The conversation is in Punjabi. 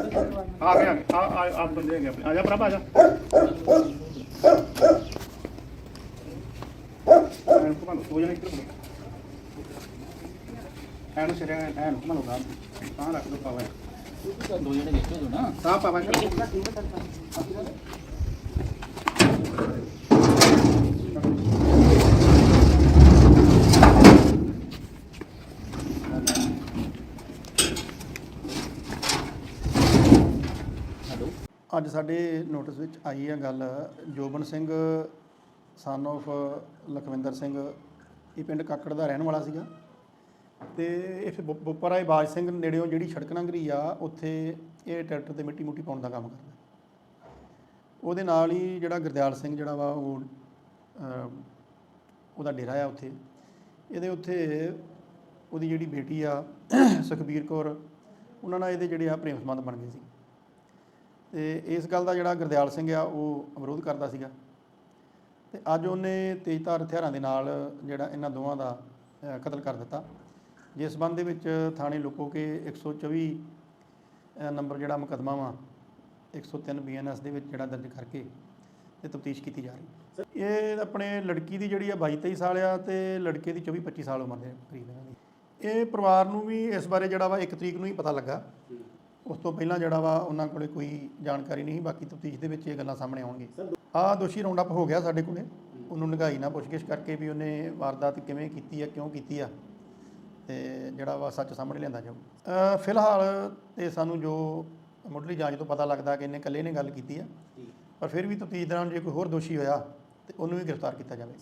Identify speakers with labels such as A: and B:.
A: ਆ ਗਿਆ ਆ ਆ ਆ ਬੰਦੇ ਹੈਗੇ ਆਪਣੇ। ਆ ਜਾ ਪ੍ਰਭ ਆ ਜਾ। ਐਨ ਕੋ ਮਾਨੂੰ ਸੋ ਜਾਣੇ ਕਿੱਧਰ ਐਨ ਸਿਰੇ ਐਨ ਕੋ ਮਾਨੂੰ ਗਾਂ ਤਾਂ ਰੱਖ ਦੋ ਪਾਵਾ।
B: ਦੋ ਜਣੇ ਦੇਖੋ ਦੋ ਨਾ।
A: ਤਾਂ ਪਾਵਾ
B: ਹੈਲੋ
C: ਅੱਜ ਸਾਡੇ ਨੋਟਿਸ ਵਿੱਚ ਆਈ ਹੈ ਗੱਲ ਜੋਬਨ ਸਿੰਘ ਸਨ of ਲਖਵਿੰਦਰ ਸਿੰਘ, ਇਹ ਪਿੰਡ ਕਾਕੜ ਦਾ ਰਹਿਣ ਵਾਲਾ ਸੀਗਾ। ਤੇ ਇਹ ਫਿਰ ਬੁ- ਬੁੱਪਰ ਬਾਜ ਸਿੰਘ ਨੇੜਿਓਂ ਜਿਹੜੀ ਸੜਕ ਲੰਘਰੀ ਆ, ਉੱਥੇ ਇਹ ਟਰੈਕਟਰ ਤੇ ਮਿੱਟੀ ਮੁੱਟੀ ਪਾਉਣ ਦਾ ਕੰਮ ਕਰਦਾ। ਉਹਦੇ ਨਾਲ ਹੀ ਜਿਹੜਾ ਗੁਰਦਿਆਲ ਸਿੰਘ ਜਿਹੜਾ ਵਾ, ਉਹ ਉਹਦਾ ਡੇਰਾ ਆ ਉੱਥੇ। ਇਹਦੇ ਉੱਥੇ ਉਹਦੀ ਜਿਹੜੀ ਬੇਟੀ ਆ, ਸੁਖਬੀਰ ਕੌਰ, ਉਹਨਾਂ ਨਾਲ ਇਹਦੇ ਜਿਹੜੇ ਆ ਪ੍ਰੇਮ ਸੰਬੰਧ ਬਣ ਗਏ ਸੀ। ਤੇ ਇਸ ਗੱਲ ਦਾ ਜਿਹੜਾ ਗੁਰਦਿਆਲ ਸਿੰਘ ਆ ਉਹ ਵਿਰੋਧ ਕਰਦਾ ਸੀਗਾ। ਤੇ ਅੱਜ ਉਹਨੇ ਤੇਜ਼ਧਾਰ ਹਥਿਆਰਾਂ ਦੇ ਨਾਲ ਜਿਹੜਾ ਇਹਨਾਂ ਦੋਵਾਂ ਦਾ ਕਤਲ ਕਰ ਦਿੱਤਾ। ਜਿਸ ਸੰਬੰਧ ਦੇ ਵਿੱਚ ਥਾਣੇ ਲੁਕੋ ਕੇ 124 ਅ, ਨੰਬਰ ਜਿਹੜਾ ਮੁਕੱਦਮਾ ਵਾ 103 ਬੀਐਨਐਸ ਦੇ ਵਿੱਚ ਜਿਹੜਾ ਦਰਜ ਕਰਕੇ ਤੇ ਤਫਤੀਸ਼ ਕੀਤੀ ਜਾ ਰਹੀ ਇਹ ਆਪਣੇ ਲੜਕੀ ਦੀ ਜਿਹੜੀ ਆ 22 23 ਸਾਲ ਆ ਤੇ ਲੜਕੇ ਦੀ 24 25 ਸਾਲ ਉਮਰ ਦੇ ਕਰੀਬ ਇਹਨਾਂ ਦੀ। ਇਹ ਪਰਿਵਾਰ ਨੂੰ ਵੀ ਇਸ ਬਾਰੇ ਜਿਹੜਾ ਵਾ 1 ਤਰੀਕ ਨੂੰ ਹੀ ਪਤਾ ਲੱਗਾ। ਉਸ ਤੋਂ ਪਹਿਲਾਂ ਜਿਹੜਾ ਵਾ ਉਹਨਾਂ ਕੋਲੇ ਕੋਈ ਜਾਣਕਾਰੀ ਨਹੀਂ ਬਾਕੀ ਤਫਤੀਸ਼ ਦੇ ਵਿੱਚ ਇਹ ਗੱਲਾਂ ਸਾਹਮਣੇ ਆਉਣਗੀਆਂ। ਆ ਦੋਸ਼ੀ ਰਾਉਂਡ ਅਪ ਹੋ ਗਿਆ ਸਾਡੇ ਕੋਲੇ। ਉਹਨੂੰ ਨਿਗਾਈ ਨਾਲ ਪੁੱਛਗਿੱਛ ਕਰਕੇ ਵੀ ਉਹਨੇ ਵਾਰਦਾਤ ਕਿਵੇਂ ਕੀਤੀ ਆ ਕਿਉਂ ਕੀਤੀ ਆ ਤੇ ਜਿਹੜਾ ਵਾ ਸੱਚ ਸਾਹਮਣੇ ਲਿਆਂਦਾ ਜਾਊ। ਫਿਲਹਾਲ ਤੇ ਸਾਨੂੰ ਜੋ ਮੁੱਢਲੀ ਜਾਂਚ ਤੋਂ ਪਤਾ ਲੱਗਦਾ ਕਿ ਇਹਨੇ ਇਕੱਲੇ ਨੇ ਗੱਲ ਕੀਤੀ ਆ ਪਰ ਫਿਰ ਵੀ ਤਫਤੀਸ਼ ਦੌਰਾਨ ਜੇ ਕੋਈ ਹੋਰ ਦੋਸ਼ੀ ਹੋਇਆ ਤੇ ਉਹਨੂੰ ਵੀ ਗ੍ਰਿਫਤਾਰ ਕੀਤਾ ਜਾਵੇ।